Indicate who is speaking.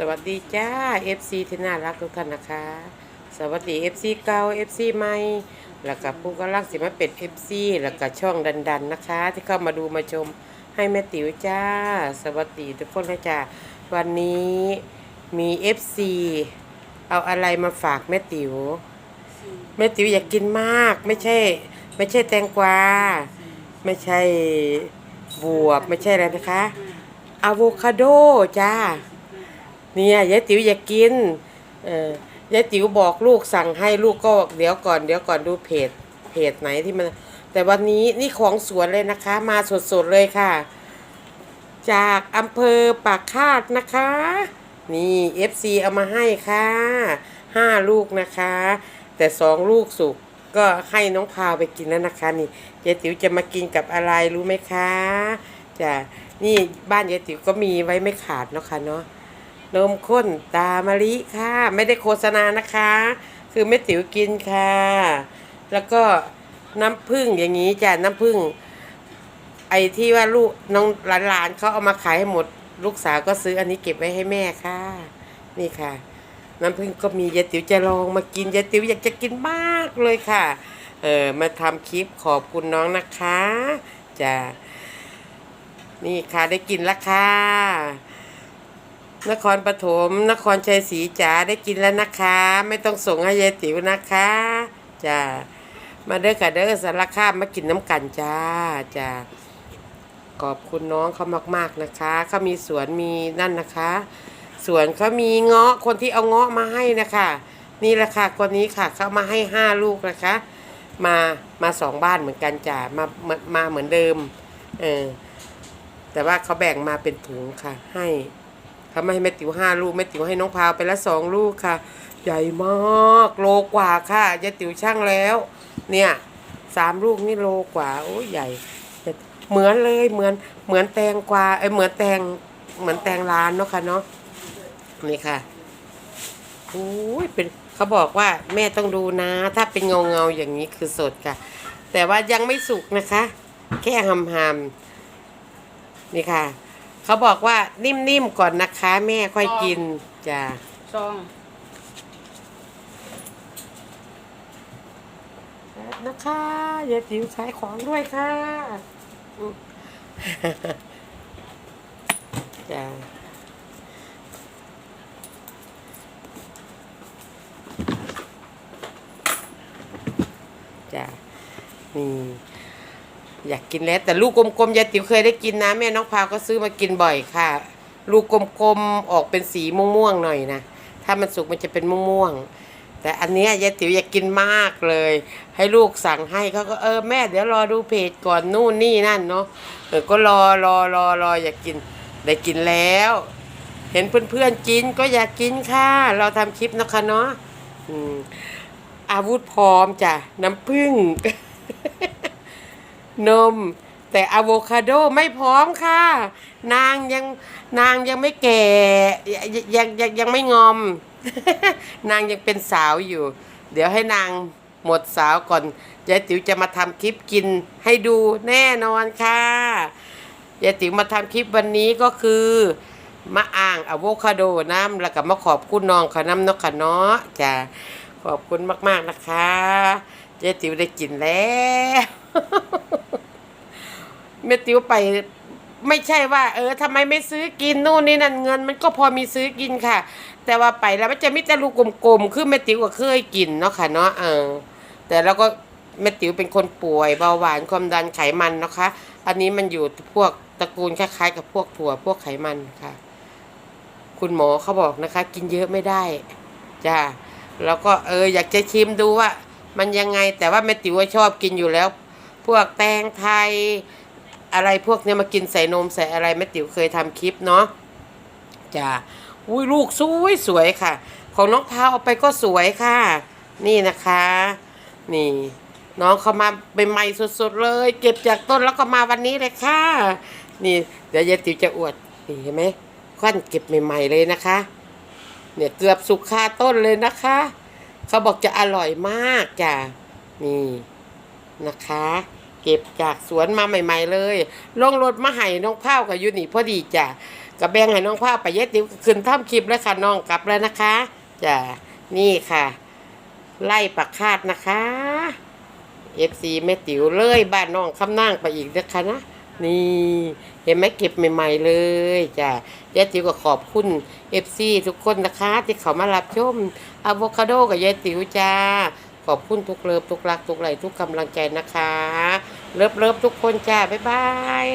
Speaker 1: สวัสดีจ้า FC ที่น่ารักทุกท่านนะคะ สวัสดี FC เก่า FC ใหม่ แล้วก็ผู้กำลังสิมาเป็น FC แล้วก็ช่องดันๆนะคะ ที่เข้ามาดูมาชมให้แม่ติ๋วจ้า สวัสดีทุกคนนะจ้าวันนี้มี FC เอาอะไรมาฝากแม่ติ๋วแม่ติ๋วอยากกินมาก ไม่ใช่ ไม่ใช่แตงกวา ไม่ใช่บวบ ไม่ใช่อะไรนะคะอะโวคาโดจ้า เนี่ยยายติ๋วอยากกินเออยายติ๋วบอกลูกสั่งให้ลูกก็เดี๋ยวก่อนเดี๋ยวก่อนดูเพจเพจไหนที่มัน แต่วันนี้นี่ของสวนเลยนะคะ มาสดๆเลยค่ะ จากอำเภอปากคาดนะคะ นี่ FC เอามาให้ค่ะห้าลูกนะคะ แต่สองลูกสุกก็ให้น้องพาวไปกินแล้วนะคะนี่ยายติ๋วจะมากินกับอะไรรู้ไหมคะจ้ะนี่บ้านยายติ๋วก็มีไว้ไม่ขาดเนาะค่ะเนาะ นมข้นตามะลิค่ะ ไม่ได้โฆษณานะคะ คือแม่ติ๋วกินค่ะ แล้วก็น้ำผึ้งอย่างนี้จ้ะน้ำผึ้งไอ้ที่ว่าลูกน้องหลานๆเขาเอามาขายให้หมด ลูกสาวก็ซื้ออันนี้เก็บไว้ให้แม่ค่ะ นี่ค่ะ น้ำผึ้งก็มียายติ๋วจะลองมากินยายติ๋วอยากจะกินมากเลยค่ะ เออมาทำคลิปขอบคุณน้องนะคะจ้ะนี่ค่ะได้กินแล้วค่ะ นครปฐมนครชัยศรีจ๋าได้กินแล้วนะคะ ไม่ต้องส่งให้ยายติ๋วนะคะจ้ามาเด้อค่ะเด้อสารคามมากินน้ำกันจ้าจ้าขอบคุณน้องเขามาก ๆนะคะเขามีสวนมีนั่นนะคะสวนเขามีเงาะคนที่เอาเงาะมาให้นะคะ นี่แหละค่ะคนนี้ค่ะเขามาให้ห้าลูกนะคะ มามาสองบ้านเหมือนกันจ้ามามามาเหมือนเดิมเออแต่ว่าเขาแบ่งมาเป็นถุงค่ะให้ เขาไม่ให้แม่ติ๋วห้าลูกแม่ติ๋วให้น้องพาวไปละสองลูกค่ะ ใหญ่มากโลกว่าค่ะยายติ๋วช่างแล้ว เนี่ยสามลูกนี่โลกว่าโอ้ใหญ่ เหมือนเลยเหมือนเหมือนแตงกวาเอ้ยเหมือนแตงเหมือนแตงร้านเนาะค่ะเนาะนี่ค่ะโอ้ยเป็นเขาบอกว่าแม่ต้องดูนะ ถ้าเป็นเงาเงาอย่างนี้คือสดค่ะ แต่ว่ายังไม่สุกนะคะ แค่หำๆนี่ค่ะ เขาบอกว่านิ่มๆก่อนนะคะ แม่ค่อยกินจ้ะ
Speaker 2: ซอง
Speaker 1: นะคะอย่าติ๋วขายของด้วยค่ะอืมจ้ะจ้ะนี่ อยากกินแล้วแต่ลูกกลมๆยายติ๋วเคยได้กินนะแม่น้องพาวก็ซื้อมากินบ่อยค่ะ ลูกกลมๆออกเป็นสีม่วงๆหน่อยนะถ้ามันสุกมันจะเป็นม่วงๆแต่อันนี้ยายติ๋วอยากกินมากเลย ให้ลูกสั่งให้เขาก็เออแม่เดี๋ยวรอดูเพจก่อนนู่นนี่นั่นเนาะเออก็รอรอรอรออยากกินได้กินแล้ว เห็นเพื่อนๆกินก็อยากกินค่ะ เราทำคลิปนะคะเนาะออาวุธพร้อมจ้ะน้ำผึ้ง นม แต่อะโวคาโดไม่พร้อมค่ะ นางยังนางยังไม่แก่ยังยังยังยังไม่งอม นางยังเป็นสาวอยู่ เดี๋ยวให้นางหมดสาวก่อนยายติ๋วจะมาทำคลิปกินให้ดูแน่นอนค่ะยายติ๋วมาทำคลิปวันนี้ก็คือมาอ่างอะโวคาโดน้ำแล้วก็มาขอบคุณน้องขาน้ำนกขะเนาะจ้ะขอบคุณมาก ๆ นะคะยายติ๋วได้กินแล้ว แม่ติ๋วไปไม่ใช่ว่า เออทำไมไม่ซื้อกินนู่นนี่นั่นเงิน มันก็พอมีซื้อกินค่ะ แต่ว่าไปแล้วมันจะมีแต่ลูกกลมๆคือแม่ติ๋วก็เคยกินเนาะค่ะเนาะเออแต่แล้วก็แม่ติ๋วเป็นคนป่วยเบาหวานความดันไขมันนะคะ อันนี้มันอยู่พวกตระกูลคล้ายๆ กับพวกถั่วพวกไขมันค่ะ คุณหมอเขาบอกนะคะ กินเยอะไม่ได้จ้าแล้วก็เอออยากจะชิมดูว่า มันยังไงแต่ว่าแม่ติ๋วชอบกินอยู่แล้ว พวกแตงไทย อะไรพวกเนี้ยมากินใส่นมใส่อะไรแม่ติ๋วเคยทำคลิปเนาะจ้าอุ้ยลูกสวยสวยค่ะ ของน้องพาวเอาไปก็สวยค่ะ นี่นะคะ นี่ น้องเขามาใหม่ๆสดๆเลย เก็บจากต้นแล้วก็มาวันนี้เลยค่ะ นี่เดี๋ยวยายติ๋วจะอวดนี่เห็นไหมควันเก็บใหม่ ๆเลยนะคะ เนี่ยเกือบสุกคาต้นเลยนะคะ เขาบอกจะอร่อยมากจ้ะนี่นะคะ เก็บจากสวนมาใหม่ ๆ เลยลงรถมาให้น้องเผากับยูนี่พอดีจ้ะกับแบงให้น้องผ้าไปเย็ดติวขึ้นท่าคลิปแล้วค่ะน้องกลับแล้วนะคะจ้ะนี่ค่ะ ไล่ปักคาดนะคะเอฟซีแม่ติ๋วเลยบ้านน้องคำนั่งไปอีกนะคะนะนี่เห็นไหมเก็บใหม่ ๆ เลยจ้ะยายติ๋วก็ขอบคุณเอฟซีทุกคนนะคะ ที่เขามารับชมอะโวคาโดกับยายติ๋วจ้า ขอบคุณทุกเลิฟทุกรักทุกไหลทุกกำลังใจนะคะ เลิฟเลิฟทุกคนจ้า บ๊ายบาย